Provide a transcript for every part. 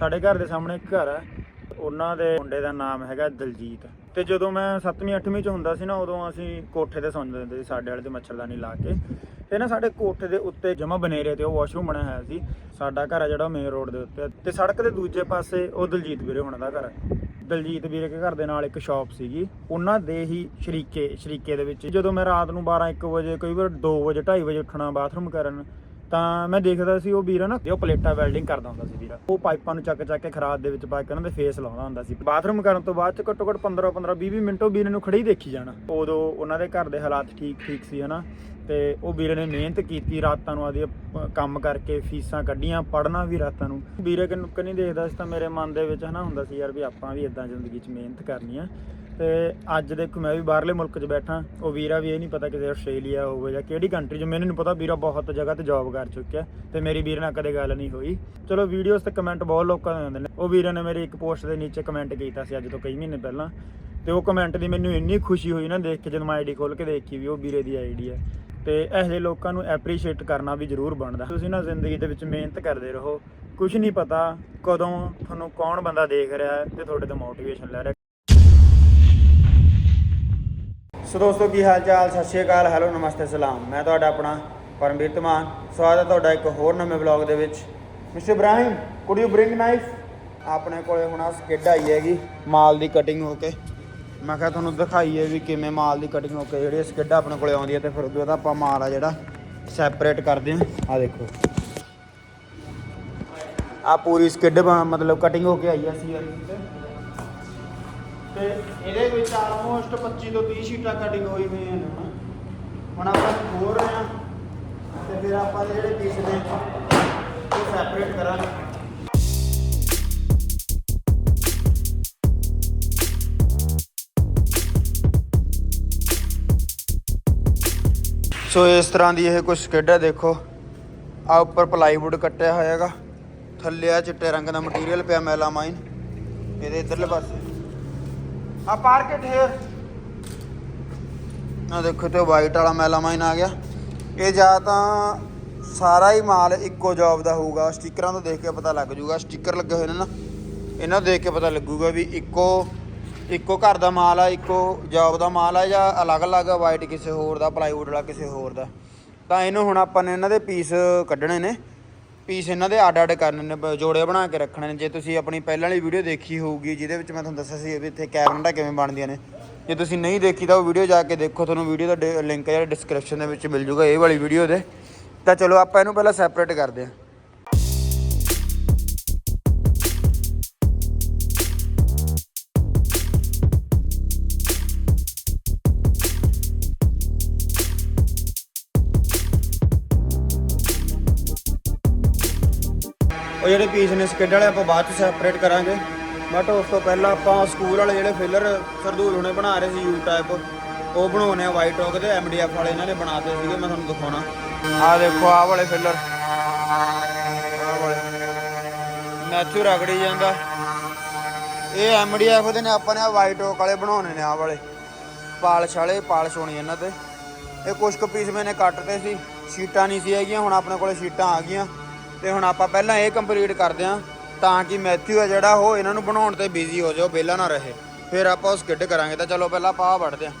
ਸਾਡੇ ਘਰ ਦੇ ਸਾਹਮਣੇ ਇੱਕ ਘਰ ਹੈ ਉਹਨਾਂ ਦੇ ਮੁੰਡੇ ਦਾ ਨਾਮ ਹੈਗਾ ਦਲਜੀਤ। ਤੇ ਜਦੋਂ ਮੈਂ 7ਵੀਂ 8ਵੀਂ ਚ ਹੁੰਦਾ ਸੀ ਨਾ, ਉਦੋਂ ਅਸੀਂ ਕੋਠੇ ਤੇ ਸੌਂਦੇ ਹੁੰਦੇ ਸੀ, ਸਾਡੇ ਵਾਲੇ ਤੇ ਮੱਛਰਦਾਨੀ ਲਾ ਕੇ। ਤੇ ਨਾ ਸਾਡੇ ਕੋਠੇ ਦੇ ਉੱਤੇ ਜਮਾ ਬਨੇਰੇ ਤੇ, ਉਹ ਵਾਸ਼ਰੂਮ ਬਣਿਆ ਹੋਇਆ ਸੀ। ਸਾਡਾ ਘਰ ਹੈ ਜਿਹੜਾ ਮੇਨ ਰੋਡ ਦੇ ਉੱਤੇ। ਤੇ ਸੜਕ ਦੇ ਦੂਜੇ ਪਾਸੇ ਉਹ ਦਲਜੀਤ ਵੀਰੇ ਹੋਣਾ ਦਾ ਘਰ ਹੈ ਦਲਜੀਤ ਵੀਰੇ ਦੇ ਘਰ ਦੇ ਨਾਲ ਇੱਕ ਸ਼ਾਪ ਸੀਗੀ। ਉਹਨਾਂ ਦੇ ਹੀ ਸ਼ਰੀਕੇ ਸ਼ਰੀਕੇ ਦੇ ਵਿੱਚ ਜਦੋਂ ਮੈਂ ਰਾਤ ਨੂੰ 12 1 ਵਜੇ, ਕਈ ਵਾਰ 2 ਵਜੇ 2:30 ਵਜੇ ਉੱਠਣਾ ਬਾਥਰੂਮ ਕਰਨ ਤਾਂ ਮੈਂ ਦੇਖਦਾ ਸੀ ਉਹ ਵੀਰ ਨਾ ਉਹ ਪਲੇਟਾ ਵੈਲਡਿੰਗ ਕਰਦਾ ਹੁੰਦਾ ਸੀ ਵੀਰ। ਉਹ ਪਾਈਪਾਂ ਨੂੰ ਚੱਕ ਚੱਕ ਕੇ ਖਰਾਦ ਦੇ ਵਿੱਚ ਪਾ ਕੇ ਉਹਨਾਂ ਦੇ ਫੇਸ ਲਾਉਂਦਾ ਹੁੰਦਾ ਸੀ। ਬਾਥਰੂਮ ਕਰਨ ਤੋਂ ਬਾਅਦ ਚ ਘੱਟੋ ਘੱਟ 15 15 20 20 ਮਿੰਟ ਉਹ ਵੀਰ ਨੂੰ ਖੜੇ ਹੀ ਦੇਖੀ ਜਾਣਾ। ਉਦੋਂ ਉਹਨਾਂ ਦੇ ਘਰ ਦੇ ਹਾਲਾਤ ਠੀਕ ਠੀਕ ਸੀ, ਹਨਾ? ਤੇ ਉਹ ਵੀਰੇ ਨੇ ਮਿਹਨਤ ਕੀਤੀ ਰਾਤਾਂ ਨੂੰ ਆਦੀ ਕੰਮ ਕਰਕੇ, ਫੀਸਾਂ ਕੱਢੀਆਂ ਪੜਨਾ ਵੀ ਰਾਤਾਂ ਨੂੰ। ਵੀਰੇ ਕਿ ਨਹੀਂ ਦੇਖਦਾ ਸੀ ਤਾਂ ਮੇਰੇ ਮਨ ਦੇ ਵਿੱਚ ਹਨਾ ਹੁੰਦਾ ਸੀ, ਯਾਰ ਵੀ ਆਪਾਂ ਵੀ ਇਦਾਂ ਜ਼ਿੰਦਗੀ 'ਚ ਮਿਹਨਤ ਕਰਨੀ ਆ। ਤੇ ਅੱਜ ਦੇਖੋ ਮੈਂ ਵੀ ਬਾਹਰਲੇ ਮੁਲਕ 'ਚ ਬੈਠਾ, ਉਹ ਵੀਰਾ ਵੀ ਇਹ ਨਹੀਂ ਪਤਾ ਕਿਤੇ ਆਸਟ੍ਰੇਲੀਆ ਹੋਵੇ ਜਾਂ ਕਿਹੜੀ ਕੰਟਰੀ 'ਚ, ਮੈਨੂੰ ਨਹੀਂ ਪਤਾ, ਵੀਰਾ ਬਹੁਤ ਜਗ੍ਹਾ ਤੇ ਜੌਬ ਕਰ ਚੁੱਕਿਆ ਤੇ ਮੇਰੀ ਵੀਰ ਨਾਲ ਕਦੇ ਗੱਲ ਨਹੀਂ ਹੋਈ। ਚਲੋ ਵੀਡੀਓਜ਼ ਤੇ ਕਮੈਂਟ ਬਹੁਤ ਲੋਕਾਂ ਦੇ ਆਉਂਦੇ ਨੇ। ਉਹ ਵੀਰੇ ਨੇ ਮੇਰੀ ਇੱਕ ਪੋਸਟ ਦੇ ਨੀਚੇ ਕਮੈਂਟ ਕੀਤਾ ਸੀ ਅੱਜ ਤੋਂ ਕਈ ਮਹੀਨੇ ਪਹਿਲਾਂ। ਤੇ ਉਹ ਕਮੈਂਟ ਦੀ ਮੈਨੂੰ ਇੰਨੀ ਖੁਸ਼ੀ ਹੋਈ ਨਾ ਦੇਖ ਕੇ, ਜਦੋਂ ਮੈਂ ਆਈਡੀ ਖੋਲ ਕੇ ਦੇਖੀ ਵੀ ਉਹ ਵੀਰੇ ਦੀ ਆਈਡੀ ਹੈ ਤੇ ਇਹੋ ਜਿਹੇ ਲੋਕਾਂ ਨੂੰ ਐਪਰੀਸ਼ੀਏਟ ਕਰਨਾ ਵੀ ਜ਼ਰੂਰ ਬਣਦਾ। ਤੁਸੀਂ ਨਾ ਜ਼ਿੰਦਗੀ ਦੇ ਵਿੱਚ ਮਿਹਨਤ ਕਰਦੇ ਰਹੋ। ਕੁਝ ਨਹੀਂ ਪਤਾ ਕਦੋਂ ਤੁਹਾਨੂੰ ਕੌਣ ਬੰਦਾ ਦੇਖ ਰਿਹਾ ਹੈ ਤੇ ਤੁਹਾਡੇ ਤੋਂ ਮੋਟੀਵੇਸ਼ਨ ਲੈ ਰਿਹਾ ਸੋ ਦੋਸਤੋ, ਕੀ ਹਾਲ ਚਾਲ ਸਤਿ ਸ਼੍ਰੀ ਅਕਾਲ। ਹੈਲੋ, ਨਮਸਤੇ, ਸਲਾਮ। ਮੈਂ ਤੁਹਾਡਾ ਆਪਣਾ ਪਰਮਵੀਰ ਧਮਾਨ ਸਵਾਗਤ ਹੈ ਤੁਹਾਡਾ ਇੱਕ ਹੋਰ ਨਵੇਂ ਵਲੌਗ ਦੇ ਵਿੱਚ। Mister Ibrahim could you bring knife ਆਪਣੇ ਕੋਲੇ ਹੁਣ ਆ ਸਕਿੱਡ ਆਈ ਹੈਗੀ, ਮਾਲ ਦੀ ਕਟਿੰਗ ਹੋ ਕੇ। ਮੈਂ ਕਿਹਾ ਤੁਹਾਨੂੰ ਦਿਖਾਈਏ ਵੀ ਕਿਵੇਂ ਮਾਲ ਦੀ ਕਟਿੰਗ ਹੋ ਕੇ ਜਿਹੜੀ ਸਕਿੱਡ ਆਪਣੇ ਕੋਲੇ ਆਉਂਦੀ ਹੈ ਤੇ ਫਿਰ ਉਹਦਾ ਆਪਾਂ ਮਾਲ ਆ ਜਿਹੜਾ ਸੈਪਰੇਟ ਕਰਦੇ ਹਾਂ। ਆ ਦੇਖੋ। ਆ ਪੂਰੀ ਸਕਿੱਡ ਮਤਲਬ ਕਟਿੰਗ ਹੋ ਕੇ ਆਈ ਆ ਸੀ ਤੇ ਇਹਦੇ ਵਿੱਚ ਆਲਮੋਸਟ 25 ਤੋਂ 30 ਸ਼ੀਟਾਂ ਕਟਿੰਗ ਹੋਈ ਹੋਈਆਂ ਨੇ। ਹੁਣ ਆਪਾਂ ਖੋਲ ਰਹੇ ਹਾਂ ਤੇ ਫਿਰ ਆਪਾਂ ਜਿਹੜੇ ਪੀਸ ਨੇ, ਉਹ ਸੈਪਰੇਟ ਕਰਾਂਗੇ। ਸੋ ਇਸ ਤਰ੍ਹਾਂ ਦੀ ਇਹ ਕੁਝ ਸਕਿੱਡ ਹੈ, ਦੇਖੋ। ਆ ਉੱਪਰ ਪਲਾਈਵੁੱਡ ਕੱਟਿਆ ਹੋਇਆ ਹੈਗਾ ਥੱਲੇ ਆ ਚਿੱਟੇ ਰੰਗ ਦਾ ਮਟੀਰੀਅਲ ਪਿਆ ਮੈਲਾਮਾਈਨ ਇਹਦੇ ਇਧਰਲੇ ਪਾਸੇ। ਆ ਪਾਰਕਟ ਹੇਅਰ ਆ ਦੇਖੋ ਤੇ ਵਾਈਟ ਵਾਲਾ ਮੈਲਾਮਾਈਨ ਆ ਗਿਆ। ਇਹ ਜਾਂ ਤਾਂ ਸਾਰਾ ਹੀ ਮਾਲ ਇੱਕੋ ਜੌਬ ਦਾ ਹੋਊਗਾ। ਸਟickਰਾਂ ਤੋਂ ਦੇਖ ਕੇ ਪਤਾ ਲੱਗ ਜਾਊਗਾ ਸਟicker ਲੱਗੇ ਹੋਏ ਨੇ ਨਾ। ਇਹਨਾਂ ਤੋਂ ਦੇਖ ਕੇ ਪਤਾ ਲੱਗੂਗਾ ਵੀ ਇੱਕੋ ਇੱਕੋ ਘਰ ਦਾ ਮਾਲ ਆ, ਇੱਕੋ ਜੌਬ ਦਾ ਮਾਲ ਆ ਜਾਂ ਅਲੱਗ-ਅਲੱਗ ਵਾਈਟ ਕਿਸੇ ਹੋਰ ਦਾ ਪਲਾਈਵੁੱਡ ਵਾਲਾ ਕਿਸੇ ਹੋਰ ਦਾ? ਤਾਂ ਇਹਨੂੰ ਹੁਣ ਆਪਾਂ ਨੇ ਇਹਨਾਂ ਦੇ ਪੀਸ ਕੱਢਣੇ ਨੇ। ਪੀਸ ਇਹਨਾਂ ਦੇ ਅੱਡ ਅੱਡ ਕਰਨੇ ਨੇ, ਬ- ਜੋੜੇ ਬਣਾ ਕੇ ਰੱਖਣੇ ਨੇ। ਜੇ ਤੁਸੀਂ ਆਪਣੀ ਪਹਿਲਾਂ ਵਾਲੀ ਵੀਡੀਓ ਦੇਖੀ ਹੋਊਗੀ, ਜਿਹਦੇ ਵਿੱਚ ਮੈਂ ਤੁਹਾਨੂੰ ਦੱਸਿਆ ਸੀ ਵੀ ਇੱਥੇ ਕੈਬਨਟਾਂ ਕਿਵੇਂ ਬਣਦੀਆਂ ਨੇ। ਜੇ ਤੁਸੀਂ ਨਹੀਂ ਦੇਖੀ ਤਾਂ ਉਹ ਵੀਡੀਓ ਜਾ ਕੇ ਦੇਖੋ, ਤੁਹਾਨੂੰ ਵੀਡੀਓ ਦਾ ਲਿੰਕ ਜਿਹੜਾ ਡਿਸਕ੍ਰਿਪਸ਼ਨ ਦੇ ਵਿੱਚ ਮਿਲ ਜੂਗਾ, ਇਹ ਵਾਲੀ ਵੀਡੀਓ ਦੇ। ਤਾਂ ਚਲੋ ਆਪਾਂ ਇਹਨੂੰ ਪਹਿਲਾਂ ਸੈਪਰੇਟ ਕਰਦੇ ਹਾਂ। ਜਿਹੜੇ ਪੀਸ ਨੇ ਸਕਿੱਡ ਵਾਲੇ ਆਪਾਂ ਬਾਅਦ ਚ ਸੈਪਰੇਟ ਕਰਾਂਗੇ। ਬਟ ਉਸ ਤੋਂ ਪਹਿਲਾਂ ਆਪਾਂ ਸਕੂਲ ਵਾਲੇ ਜਿਹੜੇ ਫਿਲਰ ਸਰਦੂਲ ਹੁਣੇ ਬਣਾ ਰਹੇ ਸੀ ਯੂ ਟਾਈਪ ਉਹ ਬਣਾਉਣੇ ਆ ਵਾਈਟ ਓਕ ਦੇ ਐਮਡੀਐਫ ਵਾਲੇ ਇਹਨਾਂ ਨੇ ਬਣਾਤੇ ਸੀਗੇ, ਮੈਂ ਤੁਹਾਨੂੰ ਦਿਖਾਉਣਾ। ਆਹ ਦੇਖੋ, ਆਹ ਵਾਲੇ ਫਿਲਰ ਆਹ ਵਾਲੇ। ਮੈਥੂ ਰਗੜੀ ਜਾਂਦਾ। ਇਹ ਐਮਡੀਐਫ ਦੇ ਨੇ, ਆਪਾਂ ਨੇ ਆ ਵਾਈਟ ਓਕ ਵਾਲੇ ਬਣਾਉਣੇ ਨੇ, ਆਹ ਵਾਲੇ। ਪਾਲਿਸ਼ ਵਾਲੇ, ਪਾਲਿਸ਼ ਹੋਣੀ ਇਹਨਾਂ ਤੇ। ਇਹ ਕੁਝ ਕੁ ਪੀਸ ਮੈਨੇ ਕੱਟਦੇ ਸੀ, ਸ਼ੀਟਾਂ ਨਹੀਂ ਸੀ ਹੈਗੀਆਂ, ਹੁਣ ਆਪਣੇ ਕੋਲੇ ਸ਼ੀਟਾਂ ਆ ਗਈਆਂ। ਤੇ ਹੁਣ ਆਪਾਂ ਪਹਿਲਾਂ ਇਹ ਕੰਪਲੀਟ ਕਰਦੇ ਹਾਂ ਤਾਂ ਕਿ ਮੈਥਿਊ ਆ ਜਿਹੜਾ ਉਹ ਇਹਨਾਂ ਨੂੰ ਬਣਾਉਣ ਤੇ ਬਿਜ਼ੀ ਹੋ ਜਾਓ, ਵਿਹਲਾ ਨਾ ਰਹੇ। ਫਿਰ ਆਪਾਂ ਉਹ ਸਕਿੱਡ ਕਰਾਂਗੇ। ਤਾਂ ਚਲੋ, ਪਹਿਲਾਂ ਆਪਾਂ ਆਹ ਵੜਦੇ ਹਾਂ।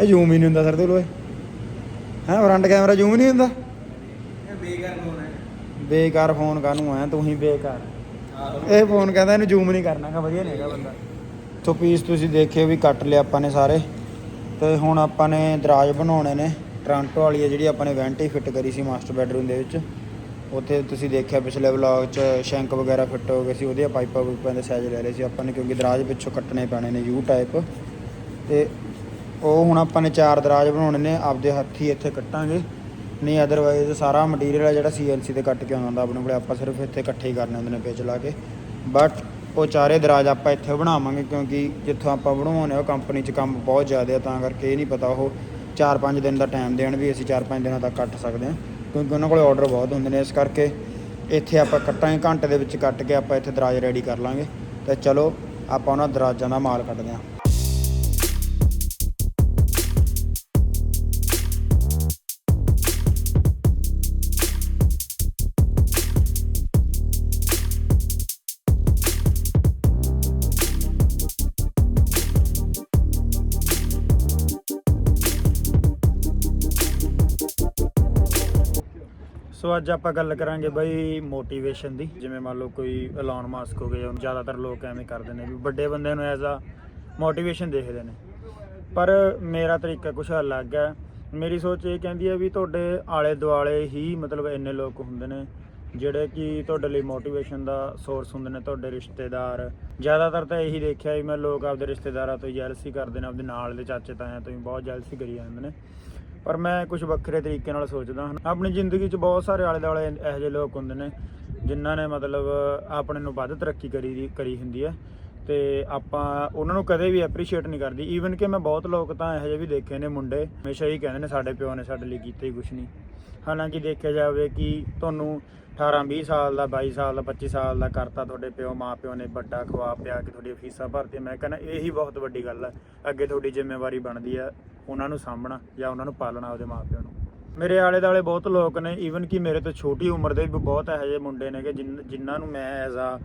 ਇਹ ਜ਼ੂਮ ਹੀ ਨਹੀਂ ਹੁੰਦਾ ਸਰ ਲੋਏ। ਹੈ ਫਰੰਟ ਕੈਮਰਾ ਜ਼ੂਮ ਨਹੀਂ ਹੁੰਦਾ? ਇਹ ਬੇਕਾਰ ਫੋਨ ਹੈ। ਬੇਕਾਰ ਫੋਨ ਕਾਹਨੂੰ ਆ ਤੂੰ ਹੀ ਬੇਕਾਰ। ਇਹ ਫੋਨ ਕਹਿੰਦਾ ਇਹਨੂੰ ਜ਼ੂਮ ਨਹੀਂ ਕਰਨਾ ਕਿ ਵਧੀਆ ਨਹੀਂ ਹੈਗਾ ਬੰਦਾ। ਸੋ ਪੀਸ ਤੁਸੀਂ ਦੇਖੇ ਵੀ ਕੱਟ ਲਿਆ ਆਪਾਂ ਨੇ ਸਾਰੇ। ਤੇ ਹੁਣ ਆਪਾਂ ਨੇ ਦਰਾਜ ਬਣਾਉਣੇ ਨੇ। ਟ੍ਰਾਂਟੋ ਵਾਲੀ ਹੈ ਜਿਹੜੀ ਆਪਾਂ ਨੇ ਵੈਂਟੀ ਫਿੱਟ ਕਰੀ ਸੀ ਮਾਸਟਰ ਬੈਡਰੂਮ ਦੇ ਵਿੱਚ। ਉੱਥੇ ਤੁਸੀਂ ਦੇਖਿਆ ਪਿਛਲੇ ਵਲੌਗ 'ਚ ਸ਼ੈਂਕ ਵਗੈਰਾ ਫਿੱਟ ਹੋ ਗਏ ਸੀ ਉਹਦੀਆਂ ਪਾਈਪਾਂ ਪੂਈਪਾਂ ਦੇ ਸਾਈਜ਼ ਲੈ ਲਏ ਸੀ ਆਪਾਂ ਨੇ ਕਿਉਂਕਿ ਦਰਾਜ ਪਿੱਛੋਂ ਕੱਟਣੇ ਪੈਣੇ ਨੇ ਯੂ ਟਾਈਪ ਤੇ ਉਹ ਹੁਣ ਆਪਾਂ ਨੇ ਚਾਰ ਦਰਾਜ ਬਣਾਉਣੇ ਨੇ, ਆਪਦੇ ਹੱਥੀ ਇੱਥੇ ਕੱਟਾਂਗੇ। ਨਹੀਂ ਅਦਰਵਾਈਜ਼ ਸਾਰਾ ਮਟੀਰੀਅਲ ਆ ਜਿਹੜਾ ਸੀਐਨਸੀ ਤੇ ਕੱਟ ਕੇ ਆਉਂਦਾ ਹੁੰਦਾ ਆਪਣੇ ਕੋਲੇ, ਆਪਾਂ ਸਿਰਫ ਇੱਥੇ ਇਕੱਠੇ ਹੀ ਕਰਨੇ ਹੁੰਦੇ ਨੇ ਪੇਚ ਲਾ ਕੇ। ਬਟ ਉਹ ਚਾਰੇ ਦਰਾਜ ਆਪਾਂ ਇੱਥੇ ਬਣਾਵਾਂਗੇ, ਕਿਉਂਕਿ ਜਿੱਥੋਂ ਆਪਾਂ ਬਣਵਾਉਣੇ ਆ ਉਹ ਕੰਪਨੀ 'ਚ ਕੰਮ ਬਹੁਤ ਜ਼ਿਆਦਾ ਆ, ਤਾਂ ਕਰਕੇ ਇਹ ਨਹੀਂ ਪਤਾ ਉਹ 4-5 ਦਿਨ ਦਾ ਟਾਈਮ ਦੇਣ ਵੀ ਅਸੀਂ 4-5 ਦਿਨਾਂ ਤੱਕ ਕੱਟ ਸਕਦੇ ਹਾਂ, ਕਿਉਂਕਿ ਉਹਨਾਂ ਕੋਲੇ ਆਰਡਰ ਬਹੁਤ ਹੁੰਦੇ ਨੇ। ਇਸ ਕਰਕੇ ਇੱਥੇ ਆਪਾਂ ਕੱਟਾਂਗੇ, ਘੰਟੇ ਦੇ ਵਿੱਚ ਕੱਟ ਕੇ ਆਪਾਂ ਇੱਥੇ ਦਰਾਜ ਰੈਡੀ ਕਰ ਲਾਂਗੇ। ਤੇ ਚਲੋ, ਆਪਾਂ ਉਹਨਾਂ ਦਰਾਜਾਂ ਦਾ ਮਾਲ ਕੱਢਦੇ ਹਾਂ। ਸੋ ਅੱਜ ਆਪਾਂ ਗੱਲ ਕਰਾਂਗੇ ਬਈ ਮੋਟੀਵੇਸ਼ਨ ਦੀ। ਜਿਵੇਂ ਮੰਨ ਲਓ ਕੋਈ ਐਲਨ ਮਾਸਕ ਹੋ ਗਿਆ ਜ਼ਿਆਦਾਤਰ ਲੋਕ ਐਵੇਂ ਕਰਦੇ ਨੇ ਵੀ ਵੱਡੇ ਬੰਦਿਆਂ ਨੂੰ ਐਜ਼ ਆ ਮੋਟੀਵੇਸ਼ਨ ਦੇਖਦੇ ਨੇ। ਪਰ ਮੇਰਾ ਤਰੀਕਾ ਕੁਛ ਅਲੱਗ ਹੈ। ਮੇਰੀ ਸੋਚ ਇਹ ਕਹਿੰਦੀ ਹੈ ਵੀ ਤੁਹਾਡੇ ਆਲੇ ਦੁਆਲੇ ਹੀ ਮਤਲਬ ਇੰਨੇ ਲੋਕ ਹੁੰਦੇ ਨੇ, ਜਿਹੜੇ ਕਿ ਤੁਹਾਡੇ ਲਈ ਮੋਟੀਵੇਸ਼ਨ ਦਾ ਸੋਰਸ ਹੁੰਦੇ ਨੇ, ਤੁਹਾਡੇ ਰਿਸ਼ਤੇਦਾਰ। ਜ਼ਿਆਦਾਤਰ ਤਾਂ ਇਹੀ ਦੇਖਿਆ ਵੀ ਮੈਂ ਲੋਕ ਆਪਦੇ ਰਿਸ਼ਤੇਦਾਰਾਂ ਤੋਂ ਜੈਲਸੀ ਕਰਦੇ ਨੇ, ਆਪਦੇ ਨਾਲ ਦੇ ਚਾਚੇ ਤਾਇਆਂ ਤੋਂ ਵੀ ਬਹੁਤ ਜੈਲਸੀ ਕਰੀ ਜਾਂਦੇ ਨੇ। ਪਰ ਮੈਂ ਕੁਝ ਵੱਖਰੇ ਤਰੀਕੇ ਨਾਲ ਸੋਚਦਾ ਹਾਂ। ਆਪਣੀ ਜ਼ਿੰਦਗੀ 'ਚ ਬਹੁਤ ਸਾਰੇ ਆਲੇ ਦੁਆਲੇ ਇਹੋ ਜਿਹੇ ਲੋਕ ਹੁੰਦੇ ਨੇ, ਜਿਨ੍ਹਾਂ ਨੇ ਮਤਲਬ ਆਪਣੇ ਨੂੰ ਵੱਧ ਤਰੱਕੀ ਕਰੀ ਦੀ, ਕਰੀ ਹੁੰਦੀ ਹੈ ਤੇ ਆਪਾਂ ਉਹਨਾਂ ਨੂੰ ਕਦੇ ਵੀ ਐਪਰੀਸ਼ੀਏਟ ਨਹੀਂ ਕਰਦੀ। ਈਵਨ ਕਿ ਮੈਂ ਬਹੁਤ ਲੋਕ ਤਾਂ ਇਹੋ ਜਿਹੇ ਵੀ ਦੇਖੇ ਨੇ ਮੁੰਡੇ, ਹਮੇਸ਼ਾ ਹੀ ਕਹਿੰਦੇ ਨੇ ਸਾਡੇ ਪਿਓ ਨੇ ਸਾਡੇ ਲਈ ਕੀਤਾ ਹੀ ਕੁਝ ਨਹੀਂ। ਹਾਲਾਂਕਿ ਦੇਖਿਆ ਜਾਵੇ ਕਿ ਤੁਹਾਨੂੰ 18 20 ਸਾਲ ਦਾ 22 ਸਾਲ ਦਾ 25 ਸਾਲ ਦਾ ਕਰਤਾ ਤੁਹਾਡੇ ਪਿਓ ਮਾਂ ਪਿਓ ਨੇ ਵੱਡਾ ਖਵਾ ਪਿਆ ਕਿ ਤੁਹਾਡੀ ਫੀਸਾਂ ਭਰਤੀਆਂ। ਮੈਂ ਕਹਿੰਦਾ ਇਹੀ ਬਹੁਤ ਵੱਡੀ ਗੱਲ ਹੈ। ਅੱਗੇ ਤੁਹਾਡੀ ਜ਼ਿੰਮੇਵਾਰੀ ਬਣਦੀ ਹੈ। ਉਹਨਾਂ ਨੂੰ ਸਾਂਭਣਾ ਜਾਂ ਉਹਨਾਂ ਨੂੰ ਪਾਲਣਾ ਉਹਦੇ ਮਾਂ ਪਿਓ ਨੂੰ। ਮੇਰੇ ਆਲੇ ਦਾਲੇ ਬਹੁਤ ਲੋਕ ਨੇ ਈਵਨ ਕਿ ਮੇਰੇ ਤੋਂ ਛੋਟੀ ਉਮਰ ਦੇ ਵੀ ਬਹੁਤ ਇਹੋ ਜਿਹੇ ਮੁੰਡੇ ਨੇ ਕਿ ਜਿਨ੍ਹਾਂ ਨੂੰ ਮੈਂ ਐਜ਼ ਆ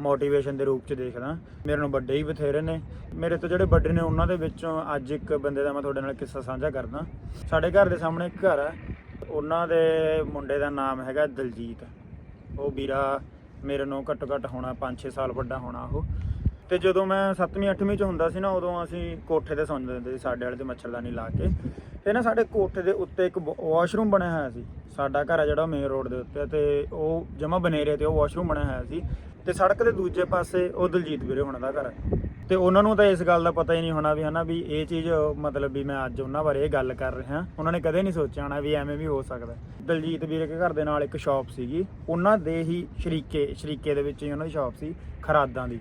ਮੋਟੀਵੇਸ਼ਨ ਦੇ ਰੂਪ 'ਚ ਦੇਖਦਾ। ਮੇਰੇ ਨੂੰ ਵੱਡੇ ਹੀ ਬਥੇਰੇ ਨੇ। ਮੇਰੇ ਤੋਂ ਜਿਹੜੇ ਵੱਡੇ ਨੇ ਉਹਨਾਂ ਦੇ ਵਿੱਚੋਂ ਅੱਜ ਇੱਕ ਬੰਦੇ ਦਾ ਮੈਂ ਤੁਹਾਡੇ ਨਾਲ ਕਿੱਸਾ ਸਾਂਝਾ ਕਰਦਾ। ਸਾਡੇ ਘਰ ਦੇ ਸਾਹਮਣੇ ਇੱਕ ਘਰ ਹੈ ਉਹਨਾਂ ਦੇ ਮੁੰਡੇ ਦਾ ਨਾਮ ਹੈਗਾ ਦਲਜੀਤ। ਉਹ ਵੀਰਾ ਮੇਰੇ ਨੂੰ ਘੱਟੋ ਘੱਟ ਹੋਣਾ 5-6 ਸਾਲ ਵੱਡਾ ਹੋਣਾ ਉਹ। ਤੇ ਜਦੋਂ ਮੈਂ 7ਵੀਂ 8ਵੀਂ ਚ ਹੁੰਦਾ ਸੀ ਨਾ, ਉਦੋਂ ਅਸੀਂ ਕੋਠੇ ਤੇ ਸੌਂਦੇ ਹੁੰਦੇ ਸੀ, ਸਾਡੇ ਵਾਲੇ ਤੇ ਮੱਛਰਦਾਨੀ ਲਾ ਕੇ। ਤੇ ਨਾ ਸਾਡੇ ਕੋਠੇ ਦੇ ਉੱਤੇ ਇੱਕ ਵਾਸ਼ਰੂਮ ਬਣਿਆ ਹੋਇਆ ਸੀ। ਸਾਡਾ ਘਰ ਆ ਜਿਹੜਾ ਮੇਨ ਰੋਡ ਦੇ ਉੱਤੇ, ਤੇ ਉਹ ਜਮਾ ਬਨੇਰੇ ਤੇ ਉਹ ਵਾਸ਼ਰੂਮ ਬਣਿਆ ਹੋਇਆ ਸੀ। ਤੇ ਸੜਕ ਦੇ ਦੂਜੇ ਪਾਸੇ ਉਹ ਦਲਜੀਤ ਵੀਰੇ ਹੋਣਾ ਦਾ ਘਰ ਹੈ। ਤੇ ਉਹਨਾਂ ਨੂੰ ਤਾਂ ਇਸ ਗੱਲ ਦਾ ਪਤਾ ਹੀ ਨਹੀਂ ਹੋਣਾ ਵੀ ਹਨਾ ਵੀ ਇਹ ਚੀਜ਼ ਮਤਲਬ ਵੀ ਮੈਂ ਅੱਜ ਉਹਨਾਂ ਬਾਰੇ ਇਹ ਗੱਲ ਕਰ ਰਿਹਾ। ਉਹਨਾਂ ਨੇ ਕਦੇ ਨਹੀਂ ਸੋਚਿਆ ਹੋਣਾ ਵੀ ਐਵੇਂ ਵੀ ਹੋ ਸਕਦਾ। ਦਲਜੀਤ ਵੀਰੇ ਦੇ ਘਰ ਦੇ ਨਾਲ ਇੱਕ ਸ਼ਾਪ ਸੀਗੀ। ਉਹਨਾਂ ਦੇ ਹੀ ਸ਼ਰੀਕੇ ਸ਼ਰੀਕੇ ਦੇ ਵਿੱਚ ਹੀ ਉਹਨਾਂ ਦੀ ਸ਼ਾਪ ਸੀ, ਖਰਾਦਾਂ ਦੀ।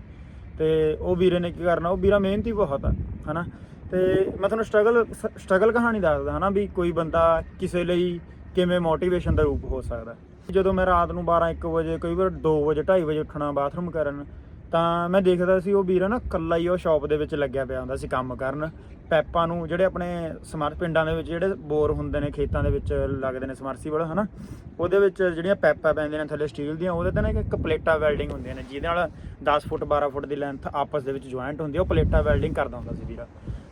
ਤੇ ਉਹ ਵੀਰੇ ਨੇ ਕੀ ਕਰਨਾ, ਉਹ ਵੀਰਾ ਮਿਹਨਤੀ ਬਹੁਤ ਆ, ਹਨਾ? ਤੇ ਮੈਂ ਤੁਹਾਨੂੰ ਸਟਰਗਲ ਸਟਰਗਲ ਕਹਾਣੀ ਦੱਸਦਾ, ਹਨਾ, ਵੀ ਕੋਈ ਬੰਦਾ ਕਿਸੇ ਲਈ ਕਿਵੇਂ ਮੋਟੀਵੇਸ਼ਨ ਦਾ ਰੂਪ ਹੋ ਸਕਦਾ। ਜਦੋਂ ਮੈਂ ਰਾਤ ਨੂੰ 12 1 ਵਜੇ, ਕਈ ਵਾਰ 2 ਵਜੇ 2:30 ਵਜੇ ਉੱਠਣਾ ਬਾਥਰੂਮ ਕਰਨ, ਤਾਂ ਮੈਂ ਦੇਖਦਾ ਸੀ ਉਹ ਵੀਰਾ ਨਾ ਕੱਲਾ ਹੀ ਉਹ ਸ਼ਾਪ ਦੇ ਵਿੱਚ ਲੱਗਿਆ ਪਿਆ ਹੁੰਦਾ ਸੀ ਕੰਮ ਕਰਨ। ਪੈਪਾਂ ਨੂੰ, ਜਿਹੜੇ ਆਪਣੇ ਸਮਰ, ਪਿੰਡਾਂ ਦੇ ਵਿੱਚ ਜਿਹੜੇ ਬੋਰ ਹੁੰਦੇ ਨੇ, ਖੇਤਾਂ ਦੇ ਵਿੱਚ ਲੱਗਦੇ ਨੇ ਸਮਰਸੀਬਲ, ਹਨਾ? ਉਹਦੇ ਵਿੱਚ ਜਿਹੜੀਆਂ ਪੈਪਾਂ ਪੈਂਦੀਆਂ ਨੇ ਥੱਲੇ ਸਟੀਲ ਦੀਆਂ, ਉਹਦੇ ਤੇ ਨਾ ਇੱਕ ਪਲੇਟਾ ਵੈਲਡਿੰਗ ਹੁੰਦੀਆਂ ਨੇ, ਜਿਹਦੇ ਨਾਲ 10 ਫੁੱਟ 12 ਫੁੱਟ ਦੀ ਲੈਂਥ ਆਪਸ ਦੇ ਵਿੱਚ ਜੁਆਇੰਟ ਹੁੰਦੀ ਆ, ਉਹ ਪਲੇਟਾ ਵੈਲਡਿੰਗ ਕਰਦਾ ਹੁੰਦਾ ਸੀ ਵੀਰਾ।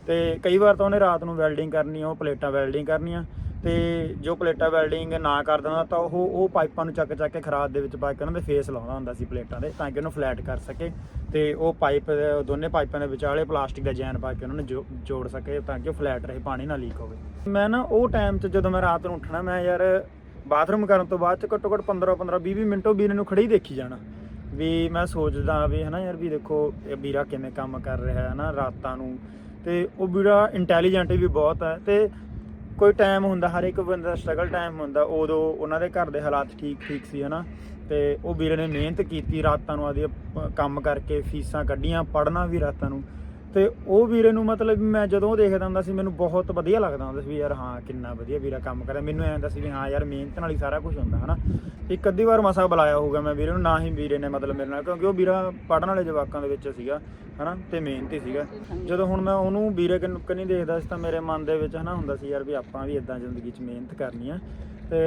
ਤੇ ਕਈ ਵਾਰ ਤਾਂ ਉਹਨੇ ਰਾਤ ਨੂੰ ਵੈਲਡਿੰਗ ਕਰਨੀ ਉਹ ਪਲੇਟਾਂ ਵੈਲਡਿੰਗ ਕਰਨੀਆਂ। ਤੇ ਜੋ ਪਲੇਟਾਂ ਵੈਲਡਿੰਗ ਨਾ ਕਰ ਦਿੰਦਾ ਤਾਂ ਉਹ ਉਹ ਪਾਈਪਾਂ ਨੂੰ ਚੱਕ ਚੱਕ ਕੇ ਖਰਾਦ ਦੇ ਵਿੱਚ ਪਾ ਕੇ ਉਹਨਾਂ ਦੇ ਫੇਸ ਲਾਉਂਦਾ ਹੁੰਦਾ ਸੀ ਪਲੇਟਾਂ ਦੇ, ਤਾਂ ਕਿ ਉਹਨੂੰ ਫਲੈਟ ਕਰ ਸਕੇ ਤੇ ਉਹ ਪਾਈਪ, ਦੋਨੇ ਪਾਈਪਾਂ ਦੇ ਵਿਚਾਲੇ ਪਲਾਸਟਿਕ ਦਾ ਜੈਨ ਪਾ ਕੇ ਉਹਨਾਂ ਨੂੰ ਜੋ- ਜੋੜ ਸਕੇ ਤਾਂ ਕਿ ਉਹ ਫਲੈਟ ਰਹੇ, ਪਾਣੀ ਨਾ ਲੀਕ ਹੋਵੇ। ਮੈਂ ਨਾ ਉਹ ਟਾਈਮ 'ਚ ਜਦੋਂ ਮੈਂ ਰਾਤ ਨੂੰ ਉੱਠਣਾ, ਮੈਂ ਯਾਰ ਬਾਥਰੂਮ ਕਰਨ ਤੋਂ ਬਾਅਦ ਚ ਘੱਟੋ ਘੱਟ 15 15 20 20 ਮਿੰਟ ਉਹ ਵੀਰੇ ਨੂੰ ਖੜੇ ਦੇਖੀ ਜਾਣਾ ਵੀ ਮੈਂ ਸੋਚਦਾ ਵੀ ਹਨਾ ਯਾਰ ਵੀ ਦੇਖੋ ਇਹ ਵੀਰਾ ਕਿਵੇਂ ਕੰਮ ਕਰ ਰਿਹਾ ਹੈ ਨਾ ਰਾਤਾਂ ਨੂੰ ਤੇ ਉਹ ਵੀਰਾ ਇੰਟੈਲੀਜੈਂਟ ਵੀ ਬਹੁਤ ਹੈ ਤੇ ਕੋਈ ਟਾਈਮ ਹੁੰਦਾ, ਹਰ ਇੱਕ ਬੰਦੇ ਦਾ ਸਟਰਗਲ ਟਾਈਮ ਹੁੰਦਾ, ਉਦੋਂ ਉਹਨਾਂ ਦੇ ਘਰ ਦੇ ਹਾਲਾਤ ਠੀਕ ਠੀਕ ਸੀ, ਹਨਾ। ਤੇ ਉਹ ਵੀਰੇ ਨੇ ਮਿਹਨਤ ਕੀਤੀ ਰਾਤਾਂ ਨੂੰ ਆਦੀ ਕੰਮ ਕਰਕੇ, ਫੀਸਾਂ ਕੱਢੀਆਂ, ਪੜ੍ਹਨਾ ਵੀ ਰਾਤਾਂ ਨੂੰ। ਤੇ ਉਹ ਵੀਰੇ ਨੂੰ ਮਤਲਬ ਮੈਂ ਜਦੋਂ ਦੇਖਦਾ ਹੁੰਦਾ ਸੀ, ਮੈਨੂੰ ਬਹੁਤ ਵਧੀਆ ਲੱਗਦਾ ਹੁੰਦਾ ਸੀ ਵੀ ਯਾਰ ਹਾਂ, ਕਿੰਨਾ ਵਧੀਆ ਵੀਰਾ ਕੰਮ ਕਰਿਆ। ਮੈਨੂੰ ਐਂ ਹੁੰਦਾ ਸੀ ਵੀ ਹਾਂ ਯਾਰ ਮਿਹਨਤ ਨਾਲ ਹੀ ਸਾਰਾ ਕੁਝ ਹੁੰਦਾ, ਹਨਾ? ਇੱਕ ਅੱਧੀ ਵਾਰ ਮਸਾ ਬੁਲਾਇਆ ਹੋਊਗਾ ਮੈਂ ਵੀਰੇ ਨੂੰ, ਨਾ ਹੀ ਵੀਰੇ ਨੇ ਮਤਲਬ ਮੇਰੇ ਨਾਲ, ਕਿਉਂਕਿ ਉਹ ਵੀਰਾ ਪੜਨ ਵਾਲੇ ਜਵਾਕਾਂ ਦੇ ਵਿੱਚ ਸੀਗਾ, ਹਨਾ? ਤੇ ਮਿਹਨਤੀ ਸੀਗਾ। ਜਦੋਂ ਹੁਣ ਮੈਂ ਉਹਨੂੰ ਵੀਰੇ ਕਿ ਨਹੀਂ ਦੇਖਦਾ ਸੀ ਤਾਂ ਮੇਰੇ ਮਨ ਦੇ ਵਿੱਚ ਹਨਾ ਹੁੰਦਾ ਸੀ ਯਾਰ ਵੀ ਆਪਾਂ ਵੀ ਇਦਾਂ ਜ਼ਿੰਦਗੀ 'ਚ ਮਿਹਨਤ ਕਰਨੀ ਆ। ਤੇ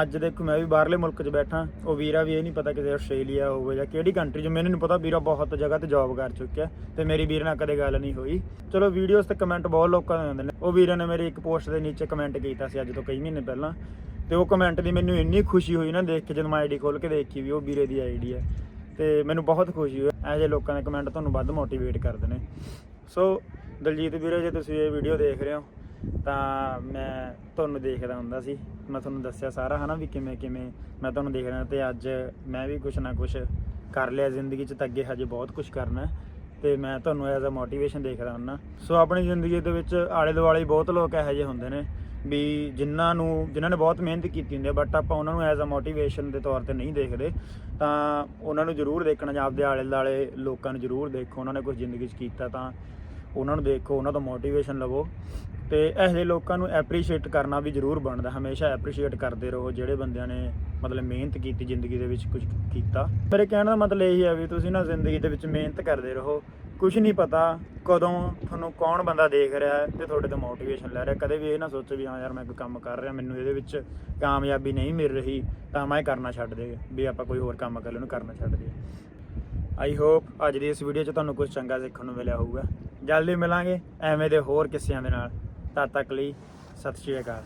ਅੱਜ ਦੇਖੋ ਮੈਂ ਵੀ ਬਾਹਰਲੇ ਮੁਲਕ 'ਚ ਬੈਠਾ, ਉਹ ਵੀਰਾ ਵੀ ਇਹ ਨਹੀਂ ਪਤਾ ਕਿਤੇ ਆਸਟ੍ਰੇਲੀਆ ਹੋਵੇ ਜਾਂ ਕਿਹੜੀ ਕੰਟਰੀ 'ਚ, ਮੈਨੂੰ ਨਹੀਂ ਪਤਾ, ਵੀਰਾ ਬਹੁਤ ਜਗ੍ਹਾ ਤੇ ਜੌਬ ਕਰ ਚੁੱਕਿਆ ਤੇ ਮੇਰੀ ਵੀਰ ਨਾਲ ਕਦੇ ਗੱਲ ਨਹੀਂ ਹੋਈ। ਚਲੋ ਵੀਡੀਓਜ਼ ਤੇ ਕਮੈਂਟ ਬਹੁਤ ਲੋਕਾਂ ਦੇ ਹੁੰਦੇ ਨੇ। ਉਹ ਵੀਰੇ ਨੇ ਮੇਰੀ ਇੱਕ ਪੋਸਟ ਦੇ ਨੀਚੇ ਕਮੈਂਟ ਕੀਤਾ ਸੀ ਅੱਜ ਤੋਂ ਕਈ ਮਹੀਨੇ ਪਹਿਲਾਂ ਤੇ ਉਹ ਕਮੈਂਟ ਦੀ ਮੈਨੂੰ ਇੰਨੀ ਖੁਸ਼ੀ ਹੋਈ ਨਾ ਦੇਖ ਕੇ ਜਦੋਂ ਮੈਂ ਆਈਡੀ ਖੋਲ ਕੇ ਦੇਖੀ ਵੀ ਉਹ ਵੀਰੇ ਦੀ ਆਈਡੀ ਹੈ ਤੇ ਮੈਨੂੰ ਬਹੁਤ ਖੁਸ਼ੀ ਹੋਈ। ਇਹੋ ਜਿਹੇ ਲੋਕਾਂ ਦੇ ਕਮੈਂਟ ਤੁਹਾਨੂੰ ਵੱਧ ਮੋਟੀਵੇਟ ਕਰਦੇ ਨੇ। ਸੋ ਦਲਜੀਤ ਵੀਰੇ, ਜੇ ਤੁਸੀਂ ਇਹ ਵੀਡੀਓ ਦੇਖ ਰਹੇ ਹੋ ਤਾਂ ਮੈਂ ਤੁਹਾਨੂੰ ਦੇਖਦਾ ਹੁੰਦਾ ਸੀ। ਮੈਂ ਤੁਹਾਨੂੰ ਦੱਸਿਆ ਸਾਰਾ, ਹਨਾ, ਵੀ ਕਿਵੇਂ ਕਿਵੇਂ ਮੈਂ ਤੁਹਾਨੂੰ ਦੇਖਦਾ ਰਿਹਾ ਤੇ ਅੱਜ ਮੈਂ ਵੀ ਕੁਛ ਨਾ ਕੁਛ ਕਰ ਲਿਆ। ਜ਼ਿੰਦਗੀ 'ਚ ਤਾਂ ਅੱਗੇ ਹਜੇ ਬਹੁਤ ਕੁਝ ਕਰਨਾ ਹੈ ਤੇ ਮੈਂ ਤੁਹਾਨੂੰ ਐਜ਼ ਅ ਮੋਟੀਵੇਸ਼ਨ ਦੇਖਦਾ ਹੁੰਦਾ। ਸੋ ਆਪਣੀ ਜ਼ਿੰਦਗੀ ਦੇ ਵਿੱਚ ਆਲੇ ਦੁਆਲੇ ਬਹੁਤ ਲੋਕ ਇਹੋ ਜਿਹੇ ਹੁੰਦੇ ਨੇ ਵੀ ਜਿਨ੍ਹਾਂ ਨੂੰ, ਜਿਨ੍ਹਾਂ ਨੇ ਬਹੁਤ ਮਿਹਨਤ ਕੀਤੀ ਹੁੰਦੀ ਹੈ ਬਟ ਆਪਾਂ ਉਹਨਾਂ ਨੂੰ ਐਜ਼ ਅ ਮੋਟੀਵੇਸ਼ਨ ਦੇ ਤੌਰ ਤੇ ਨਹੀਂ ਦੇਖਦੇ। ਤਾਂ ਉਹਨਾਂ ਨੂੰ ਜ਼ਰੂਰ ਦੇਖਣਾ ਜਾਂ ਆਪਦੇ ਆਲੇ ਦੁਆਲੇ ਲੋਕਾਂ ਨੂੰ ਜ਼ਰੂਰ ਦੇਖੋ, ਉਹਨਾਂ ਨੇ ਕੁਝ ਜ਼ਿੰਦਗੀ 'ਚ ਕੀਤਾ ਤਾਂ ਉਹਨਾਂ ਨੂੰ ਦੇਖੋ, ਉਹਨਾਂ ਤੋਂ ਮੋਟੀਵੇਸ਼ਨ ਲਵੋ ਤੇ ਇਹੋ ਜਿਹੇ ਲੋਕਾਂ ਨੂੰ ਐਪਰੀਸ਼ੀਏਟ ਕਰਨਾ ਵੀ ਜ਼ਰੂਰ ਬਣਦਾ। ਹਮੇਸ਼ਾ ਐਪਰੀਸ਼ੀਏਟ ਕਰਦੇ ਰਹੋ ਜਿਹੜੇ ਬੰਦਿਆਂ ਨੇ ਮਤਲਬ ਮਿਹਨਤ ਕੀਤੀ ਜ਼ਿੰਦਗੀ ਦੇ ਵਿੱਚ ਕੁਝ ਕੀਤਾ। ਮੇਰੇ ਕਹਿਣ ਦਾ ਮਤਲਬ ਇਹ ਹੈ ਵੀ ਤੁਸੀਂ ਨਾ ਜ਼ਿੰਦਗੀ ਦੇ ਵਿੱਚ ਮਿਹਨਤ ਕਰਦੇ ਰਹੋ। ਕੁਝ ਨਹੀਂ ਪਤਾ ਕਦੋਂ ਤੁਹਾਨੂੰ ਕੌਣ ਬੰਦਾ ਦੇਖ ਰਿਹਾ ਹੈ ਤੇ ਤੁਹਾਡੇ ਤੋਂ ਮੋਟੀਵੇਸ਼ਨ ਲੈ ਰਿਹਾ ਕਦੇ ਵੀ ਇਹ ਨਾ ਸੋਚੋ ਵੀ ਹਾਂ ਯਾਰ ਮੈਂ ਕੋਈ ਕੰਮ ਕਰ ਰਿਹਾ, ਮੈਨੂੰ ਇਹਦੇ ਵਿੱਚ ਕਾਮਯਾਬੀ ਨਹੀਂ ਮਿਲ ਰਹੀ, ਤਾਂ ਮੈਂ ਇਹ ਕਰਨਾ ਛੱਡ ਦੇ, ਵੀ ਆਪਾਂ ਕੋਈ ਹੋਰ ਕੰਮ ਕਰ ਲੈਨੂੰ ਕਰਨਾ ਛੱਡ ਦੇ। ਆਈ ਹੋਪ ਅੱਜ ਦੀ ਇਸ ਵੀਡੀਓ 'ਚ ਤੁਹਾਨੂੰ ਕੁਝ ਚੰਗਾ ਸਿੱਖਣ ਨੂੰ ਮਿਲਿਆ ਹੋਊਗਾ। ਜਲਦੀ ਮਿਲਾਂਗੇ ਐਵੇਂ ਦੇ ਹੋਰ ਕਿੱਸਿਆਂ ਦੇ ਨਾਲ। ਤਦ ਤੱਕ ਲਈ ਸਤਿ ਸ਼੍ਰੀ ਅਕਾਲ।